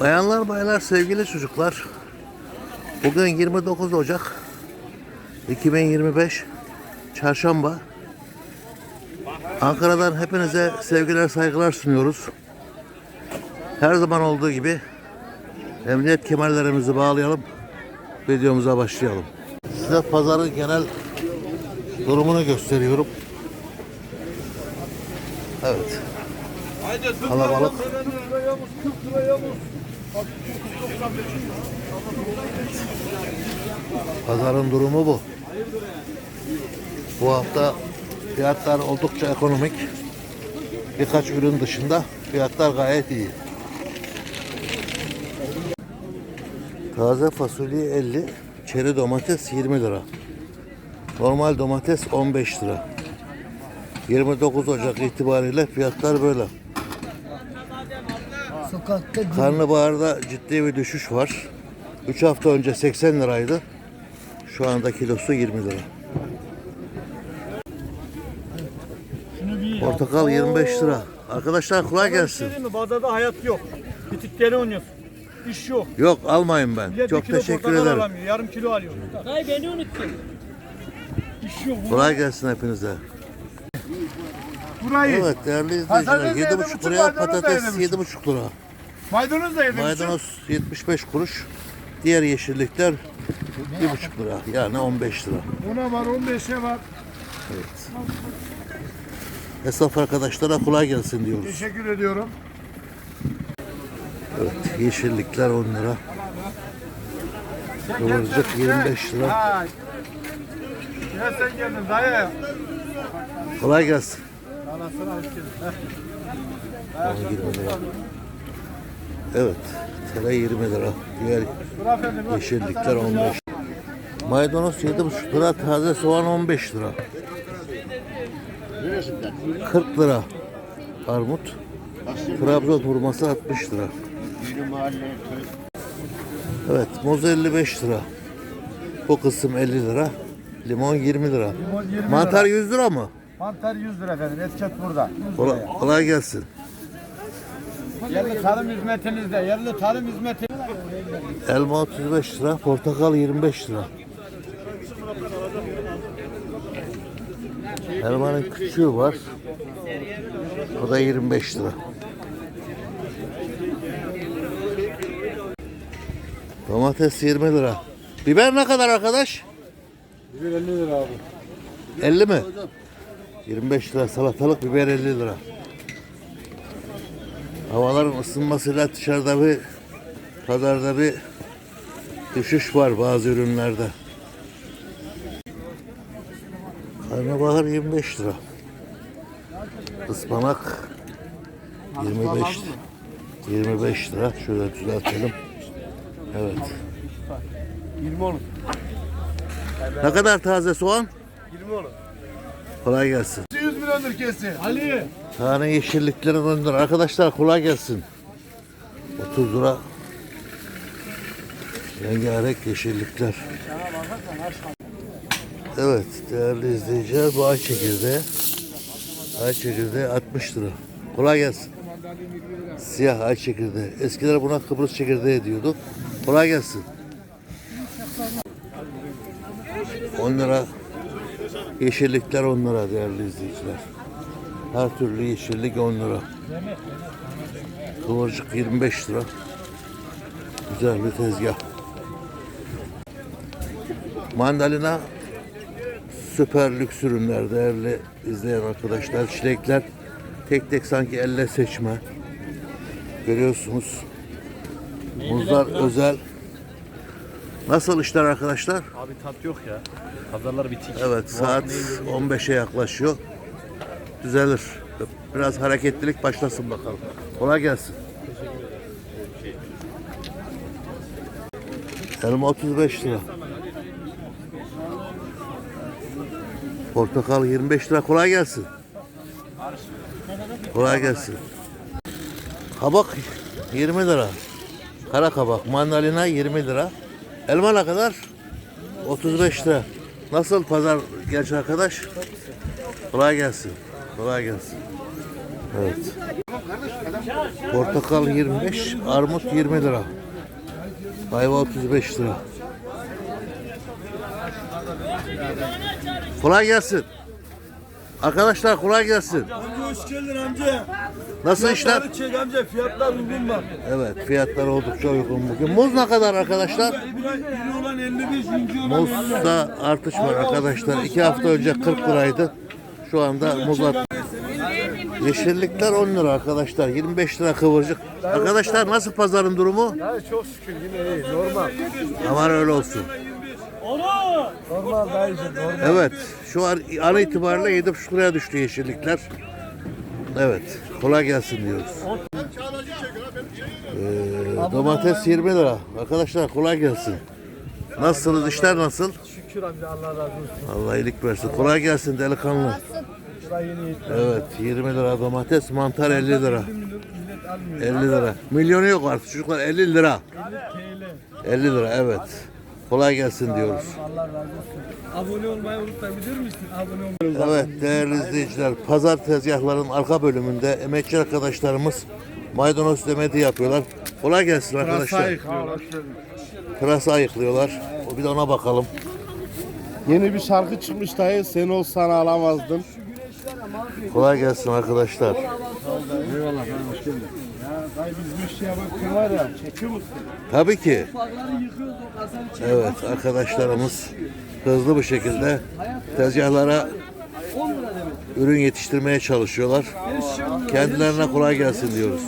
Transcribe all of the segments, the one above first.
Bayanlar baylar sevgili çocuklar. Bugün 29 Ocak 2025 Çarşamba. Ankara'dan hepinize sevgiler saygılar sunuyoruz. Her zaman olduğu gibi emniyet kemerlerimizi bağlayalım. Videomuza başlayalım. Size pazarın genel durumunu gösteriyorum. Evet. Kalabalık. Pazarın durumu bu. Bu hafta fiyatlar oldukça ekonomik. Birkaç ürün dışında fiyatlar gayet iyi. Taze fasulye 50, çeri domates 20 lira. Normal domates 15 lira. 29 Ocak itibariyle fiyatlar böyle. Sokakta Karnabaharda ciddi bir düşüş var. 3 hafta önce 80 liraydı. Şu anda kilosu 20 lira. Portakal 25 lira. Arkadaşlar kolay gelsin. Değil mi? Bazada hayat yok. Bitikleri oynuyorsun. İş yok. Yok almayın ben. Millet bir Çok kilo teşekkür portakal ederim. alamıyor. Yarım kilo alıyor. Dayı beni unuttun. İş yok. Kolay gelsin hepinize. Burayı. Evet değerli izleyiciler da 7,5 7,5 liraya patates 7,5. 7,5 lira. Maydanoz da yedim. Maydanoz 75 kuruş. Diğer yeşillikler 1,5 lira. Yani 15 lira. Ona var 15'e var. Esnaf arkadaşlara kolay gelsin diyoruz. Teşekkür ediyorum. Evet, yeşillikler 10 lira. Kıvırcık 25 lira. Ha. Ya sen geldin dayı. Kolay gelsin. Anasına hoş geldin. Aa, 20 lira. Evet, tere 20 lira. Diğer yeşillikler 15. Maydanoz 7,5 lira, taze soğan 15 lira. 40 lira. Armut. Trabzon hurması 60 lira. Evet, muz 55 lira. Bu kısım 50 lira. Limon 20 lira. Limon 20 lira. Mantar 100 lira mı? Mantar 100 lira efendim. Etiket burada. Kolay, kolay gelsin. Yerli tarım hizmetinizde. Yerli tarım hizmeti. Elma 35 lira, portakal 25 lira. Elmanın küçüğü var. O da 25 lira. Domates 20 lira. Biber ne kadar arkadaş? Biber 50 lira abi. 50 mi? 25 lira salatalık biber 50 lira. Havaların ısınmasıyla dışarıda bir pazarda bir düşüş var bazı ürünlerde. Karnabahar 25 lira. Ispanak 25 25 lira. Şöyle düzeltelim. Evet. 20 olur. Ne kadar taze soğan? 20 olur. Kolay gelsin. 100 milyondur kesin. Ali. Tane yeşilliklerin 10 lira. Arkadaşlar kolay gelsin. 30 lira. Rengarenk yeşillikler. Evet değerli izleyiciler bu ay çekirdeği. Ay çekirdeği 60 lira. Kolay gelsin. Siyah ay çekirdeği. Eskiler buna Kıbrıs çekirdeği diyordu. Kolay gelsin. 10 lira. Yeşillikler 10 lira değerli izleyiciler. Her türlü yeşillik 10 lira. Kıvırcık 25 lira. Güzel bir tezgah. Mandalina süper lüks ürünler değerli izleyen arkadaşlar. Çilekler tek tek sanki elle seçme. Görüyorsunuz. Muzlar özel. Nasıl işler arkadaşlar? Abi tat yok ya. Pazarlar bitik. Evet saat 15'e yaklaşıyor. Düzelir. Biraz hareketlilik başlasın bakalım. Kolay gelsin. Elma 35 lira. Portakal 25 lira. Kolay gelsin. Kolay gelsin. Kabak 20 lira. Kara kabak, mandalina 20 lira. Elma ne kadar? 35 lira. Nasıl pazar genç arkadaş? Kolay gelsin. Kolay gelsin. Evet. Portakal 25, armut 20 lira. Ayva 35 lira. Kolay gelsin. Arkadaşlar kolay gelsin. Amca hoş geldin amca. Nasıl işler? Fiyatları çek amca fiyatlar uygun bak. Evet fiyatlar oldukça uygun bugün. Muz ne kadar arkadaşlar? İri, olan 55, ince olan 50. Muzda artış var arkadaşlar. İki hafta önce 40 liraydı. Şu anda muz at- Yeşillikler 10 lira arkadaşlar. 25 lira kıvırcık. Arkadaşlar nasıl pazarın durumu? Ya çok şükür yine iyi. Normal. Aman öyle olsun. Normal dayıcım. Normal. Evet şu an an itibariyle 7,5 liraya düştü yeşillikler. Evet kolay gelsin diyoruz. Ee, domates 20 lira. Arkadaşlar kolay gelsin. Nasılsınız işler nasıl? Şükür amca Allah razı olsun. Allah iyilik versin. Kolay gelsin delikanlı. Evet 20 lira domates, mantar 50 lira. Millet almıyor. 50 lira. Milyonu yok artık çocuklar 50 lira. 50 TL. 50 lira evet. Kolay gelsin diyoruz. Allah razı olsun. Abone olmayı unutmayabilir misin? Abone olmayı. Evet değerli izleyiciler pazar tezgahların arka bölümünde emekçi arkadaşlarımız maydanoz demedi yapıyorlar. Kolay gelsin arkadaşlar. Pırasa ayıklıyorlar. Bir de ona bakalım. Yeni bir şarkı çıkmış dayı. Sen olsan ağlamazdın. Kolay gelsin arkadaşlar. Eyvallah hoş geldin. Dayı biz işe bakın var ya. Çekiyor musun? Tabii ki. Evet arkadaşlarımız hızlı bir şekilde tezgahlara ürün yetiştirmeye çalışıyorlar. Kendilerine kolay gelsin diyoruz.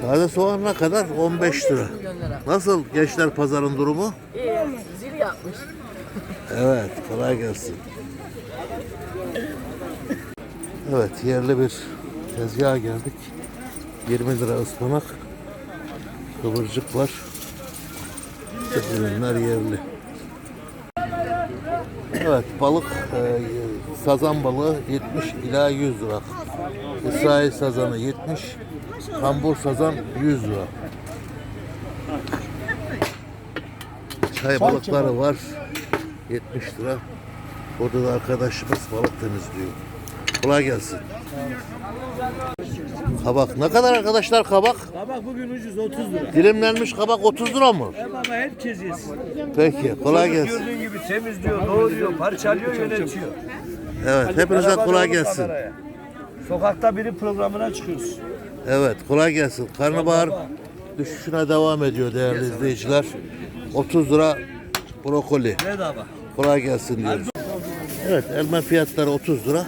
Taze soğan ne kadar? 15 lira. Nasıl gençler pazarın durumu? İyi, zil yapmış. Evet, kolay gelsin. Evet, yerli bir tezgaha geldik. 20 lira ıspanak. Kıvırcık var. Bütün ürünler yerli. Evet, balık, e, sazan balığı 70 ila 100 lira. İsrail sazanı 70, kambur sazan 100 lira. Çay balıkları var. 70 lira. Burada da arkadaşımız balık temizliyor. Kolay gelsin. Kabak. Ne kadar arkadaşlar kabak? Kabak bugün ucuz 30 lira. Dilimlenmiş kabak 30 lira mı? Baba herkes yesin. Peki. Kolay gelsin. Gördüğün gibi temizliyor, doğruyor, parçalıyor, yönetiyor. Evet. Hepinize Arabada kolay olup gelsin. kameraya. Sokakta biri programına çıkıyoruz. Evet. Kolay gelsin. Karnabahar düşüşüne devam ediyor değerli izleyiciler. 30 lira brokoli. Bedava. Kolay gelsin diyoruz. Evet. Elma fiyatları 30 lira.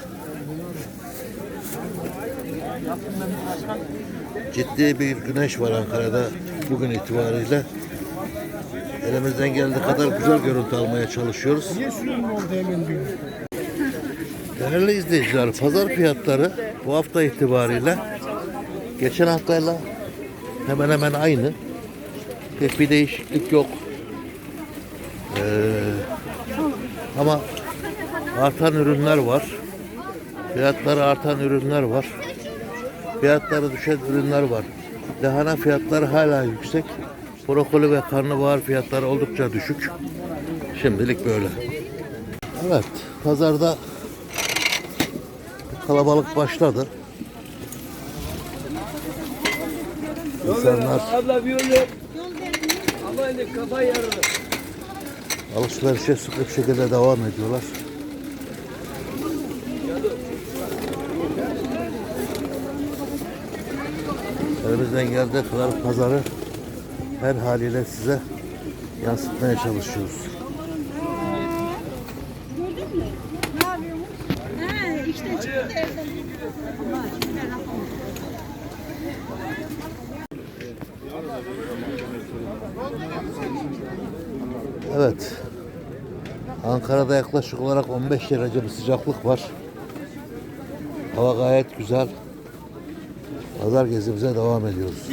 Ciddi bir güneş var Ankara'da bugün itibariyle. Elimizden geldiği kadar güzel görüntü almaya çalışıyoruz. Değerli izleyiciler, pazar fiyatları bu hafta itibariyle geçen haftayla hemen hemen aynı. Pek bir değişiklik yok. Ee, ama artan ürünler var. Fiyatları artan ürünler var. Fiyatları düşen ürünler var. Lahana fiyatları hala yüksek. Brokoli ve karnabahar fiyatları oldukça düşük. Şimdilik böyle. Evet, pazarda kalabalık başladı. İnsanlar yarılır. alışverişe sıkı bir şekilde devam ediyorlar. Elimizden geldiği kadar pazarı her haliyle size yansıtmaya çalışıyoruz. Gördün mü? Ne yapıyormuş? Ha, işte çıktı evden. Allah aşkına. Evet. Ankara'da yaklaşık olarak 15 derece bir sıcaklık var. Hava gayet güzel. Pazar gezimize devam ediyoruz.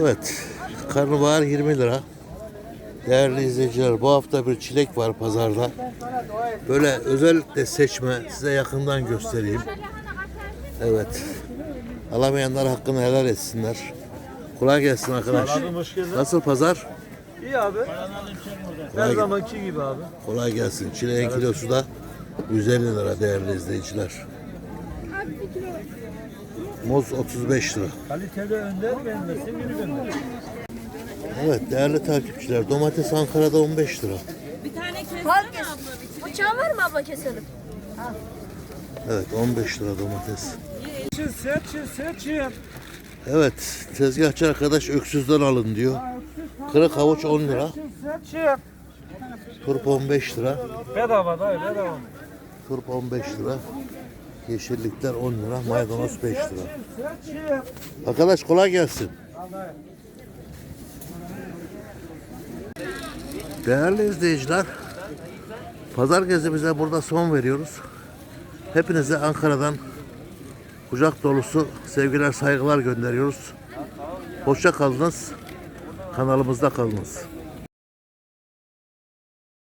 Evet. Karnabahar 20 lira. Değerli izleyiciler bu hafta bir çilek var pazarda. Böyle özellikle seçme size yakından göstereyim. Evet. Alamayanlar hakkını helal etsinler. Kolay gelsin arkadaş. Nasıl pazar? İyi abi. Her zamanki gibi abi. kolay gelsin. Çileğin kilosu da 150 lira değerli izleyiciler. Muz 35 lira. Kaliteli önder beğenmesin yürü gönder. Evet değerli takipçiler domates Ankara'da 15 lira. Herkes. Bıçağın var mı abla keselim? Evet 15 lira domates. Seçin seçin seçin. Evet tezgahçı arkadaş öksüzden alın diyor. Kırık havuç 10 lira. Turp 15 lira. Bedava dayı bedava. Turp 15 lira. Yeşillikler 10 lira. Maydanoz 5 lira. Arkadaş kolay gelsin. Değerli izleyiciler, pazar gezimize burada son veriyoruz. Hepinize Ankara'dan kucak dolusu sevgiler, saygılar gönderiyoruz. Hoşça kalınız, kanalımızda kalınız.